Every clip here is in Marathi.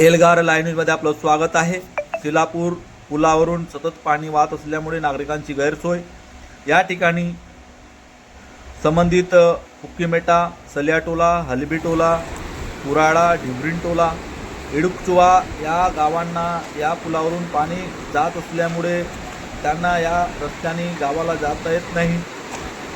एल्गार लाईन न्यूजमध्ये आपलं स्वागत आहे. सिलापूर पुलावरून सतत पाणी वाहत असल्यामुळे नागरिकांची गैरसोय. या ठिकाणी संबंधित हुक्कीमेटा सल्याटोला हलबीटोला कुराडा ढिबरीनटोला इडुकचुवा या गावांना या पुलावरून पाणी जात असल्यामुळे त्यांना या रस्त्याने गावाला जाता येत नाही.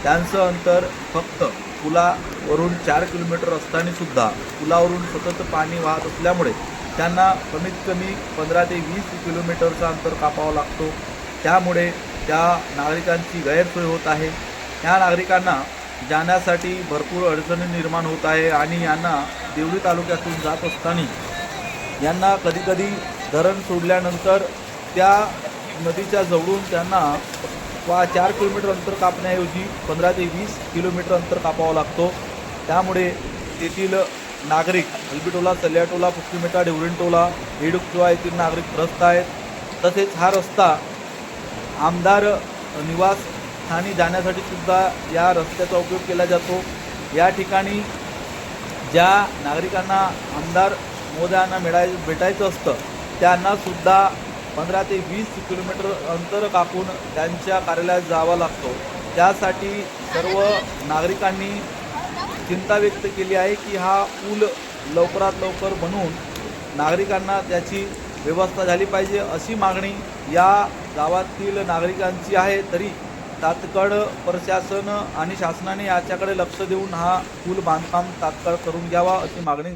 त्यांचं अंतर फक्त पुलावरून चार किलोमीटर असतानासुद्धा पुलावरून सतत पाणी वाहत असल्यामुळे त्यांना कमीत कमी पंधरा ते वीस किलोमीटरचा अंतर कापावं लागतो. त्यामुळे त्या नागरिकांची गैरसोय होत आहे. या नागरिकांना जाण्यासाठी भरपूर अडचणी निर्माण होत आहे आणि यांना देवळी तालुक्यातून जात असताना यांना कधीकधी धरण सोडल्यानंतर त्या नदीच्या जवळून त्यांना वा चार किलोमीटर अंतर कापण्याऐवजी पंधरा ते वीस किलोमीटर अंतर कापावं लागतो. त्यामुळे तेथील नागरिक अल्बिटोला सल्याटोला पुक्कीमेटा डेवरिंटोला हेडुकचुवा येथील नागरिक त्रस्त आहेत. तसेच हा रस्ता आमदार निवास स्थानी जाण्यासाठी सुद्धा या रस्त्याचा उपयोग केला जातो. या ठिकाणी ज्या नागरिकांना आमदार महोदयांना मिळाय भेटायचं असतं त्यांनासुद्धा पंधरा ते वीस किलोमीटर अंतर कापून त्यांच्या कार्यालयात जावा लागतो. त्यासाठी सर्व नागरिकांनी चिंता व्यक्त केली आहे की हा पूल लवकरात लवकर बनवून नागरिकांना त्याची व्यवस्था झाली पाहिजे अशी मागणी या गावातील नागरिकांची आहे. तरी तात्काळ प्रशासन आणि शासनाने याच्याकडे लक्ष देऊन हा पूल बांधकाम तात्काळ करून घ्यावा अशी मागणी